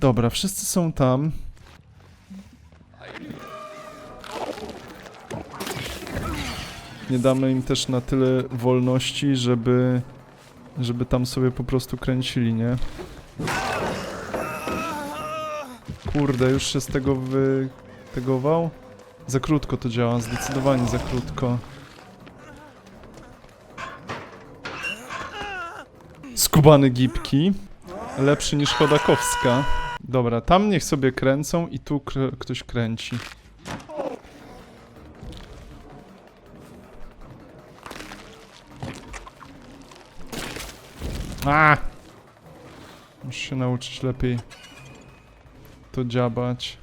Dobra, wszyscy są tam. Nie damy im też na tyle wolności, żeby żeby tam sobie po prostu kręcili, nie? Kurde, już się z tego wytegował? Za krótko to działa, zdecydowanie za krótko. Skubany gipki. Lepszy niż Chodakowska. Dobra, tam niech sobie kręcą i tu kr ktoś kręci. A! Muszę się nauczyć lepiej to dziabać.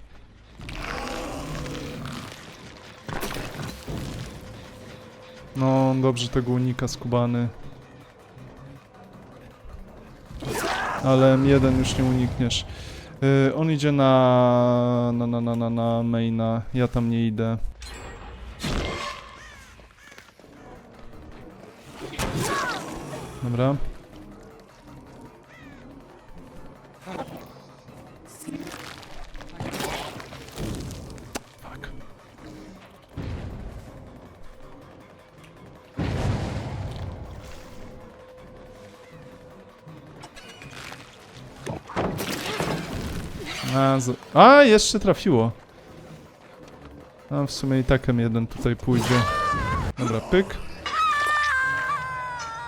No, dobrze tego unika skubany. Ale M1 już nie unikniesz. Yy, on idzie na, na, na, na, na, na maina. Ja tam nie idę. Dobra. A, z... A, jeszcze trafiło. A, w sumie i tak M1 tutaj pójdzie. Dobra, pyk.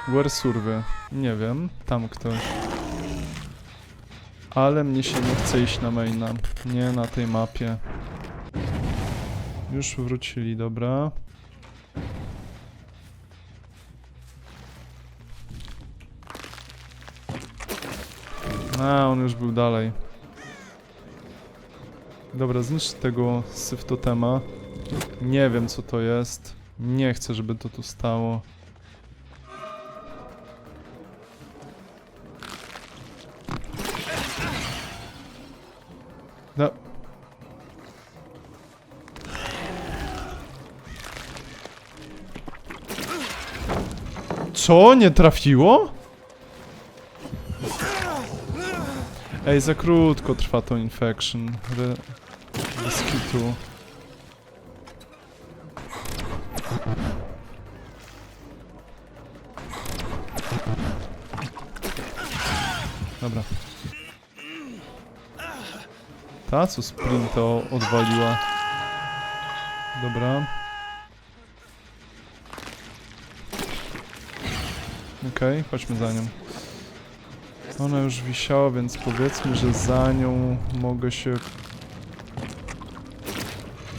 Where survey? Nie wiem. Tam ktoś. Ale mnie się nie chce iść na maina. Nie na tej mapie. Już wrócili, dobra. A, on już był dalej. Dobra, zniszcz tego syftotema. Nie wiem co to jest. Nie chcę, żeby to tu stało. No. Co? Nie trafiło? Ej, za krótko trwa to infection. Re... Bez. Dobra. Ta, co sprinta odwaliła. Dobra. Okej, chodźmy za nią. Ona już wisiała, więc powiedzmy, że za nią mogę się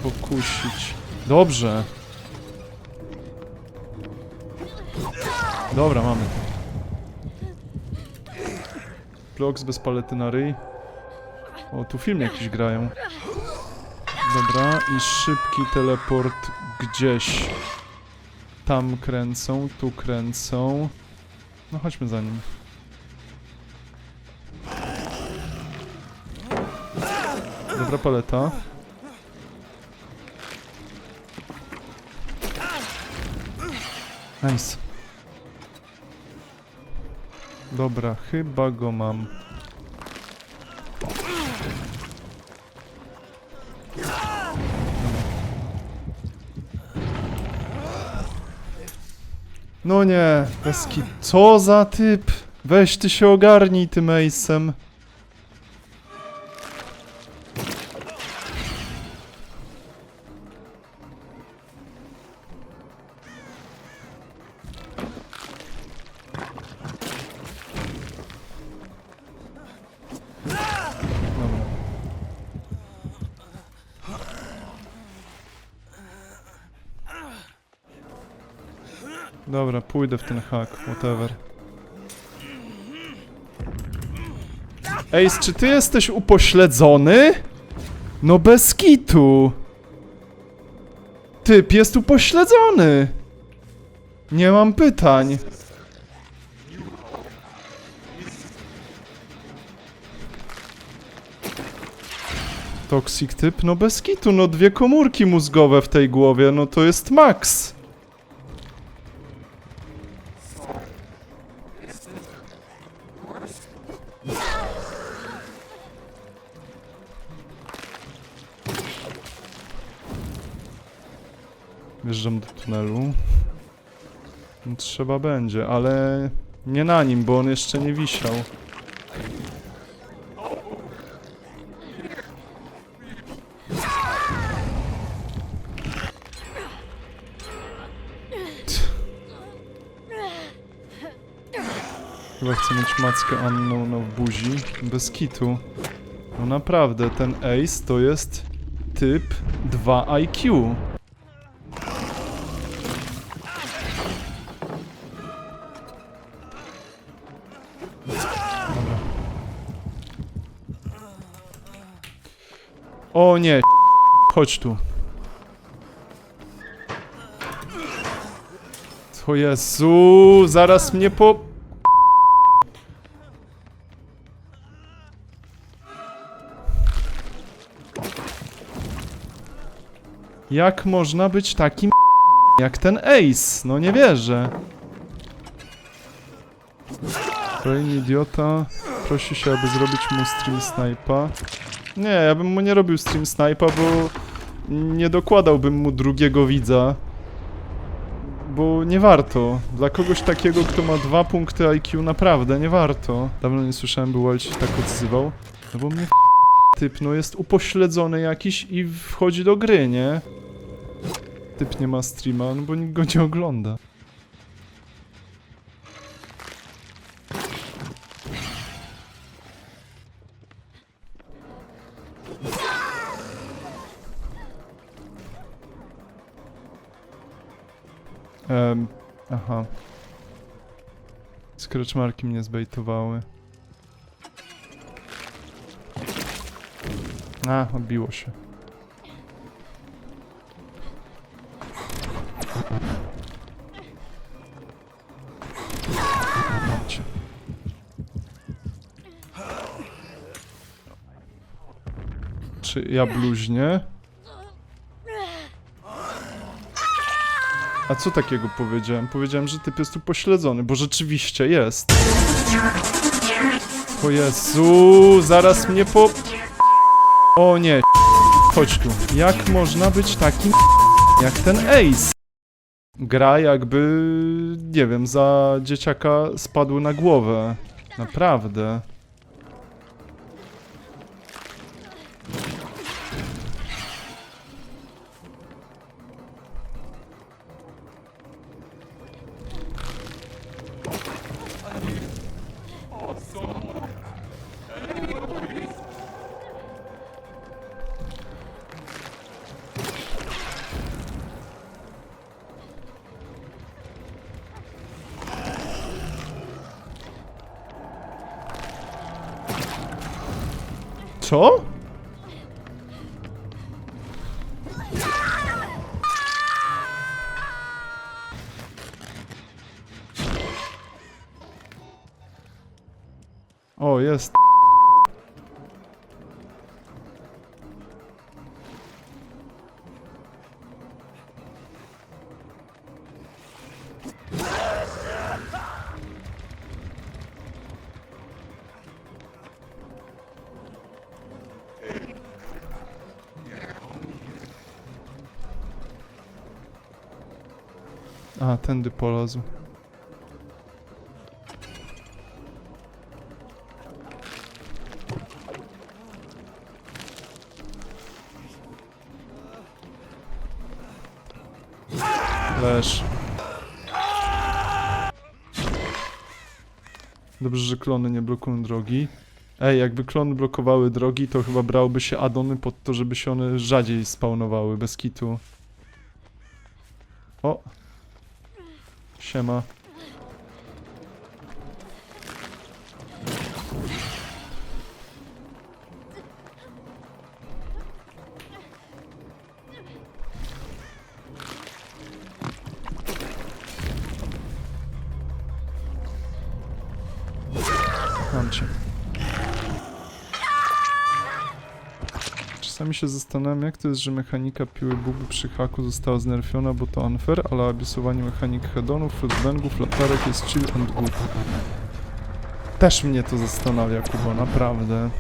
pokusić. Dobrze. Dobra, mamy. Bloks bez palety na ryj. O, tu film jakiś grają. Dobra, i szybki teleport gdzieś. Tam kręcą, tu kręcą. No chodźmy za nim. Dobra paleta. Nice. Dobra, chyba go mam. No nie, Beski, co za typ? Weź ty się ogarnij tym Ace'em. Dobra, pójdę w ten hak, whatever. Ej, czy ty jesteś upośledzony? No bez kitu. Typ jest upośledzony. Nie mam pytań. Toxic typ? No bez kitu, no dwie komórki mózgowe w tej głowie, no to jest max. Wjeżdżam do tunelu. No, Trzeba będzie, ale nie na nim, bo on jeszcze nie wisiał. Chyba chcę mieć mackę Unknowna w buzi. Bez kitu. No naprawdę, ten Ace to jest typ 2 IQ. O nie, chodź tu. O Jezu, zaraz mnie po... Jak można być takim jak ten Ace? No nie wierzę. Kolejny idiota prosi się, aby zrobić mu stream snipa. Nie, ja bym mu nie robił stream snipa, bo nie dokładałbym mu drugiego widza. Bo nie warto. Dla kogoś takiego, kto ma dwa punkty IQ, naprawdę nie warto. Dawno nie słyszałem, by Wild się tak odzywał. No bo mnie typ, no jest upośledzony jakiś i wchodzi do gry, nie? Typ nie ma streama, no bo nikt go nie ogląda. Em, aha. Scratch marki mnie zbejtowały. A, odbiło się. Czy ja bluźnię? A co takiego powiedziałem? Powiedziałem, że typ jest upośledzony, bo rzeczywiście jest. O Jezu, zaraz mnie po... O nie, chodź tu. Jak można być takim jak ten Ace? Gra jakby, nie wiem, za dzieciaka spadł na głowę. Naprawdę. Co? O, jest. A, tędy polazł. Leż. Dobrze, że klony nie blokują drogi. Ej, jakby klony blokowały drogi, to chyba brałby się adony pod to, żeby się one rzadziej spawnowały, bez kitu. O! Siema. Mam cię. Czasami się zastanawiam, jak to jest, że mechanika piły buby przy haku została znerfiona, bo to unfair, ale abisowanie mechanik headonów, flashbangów, latarek jest chill and good. Też mnie to zastanawia, Kuba, naprawdę.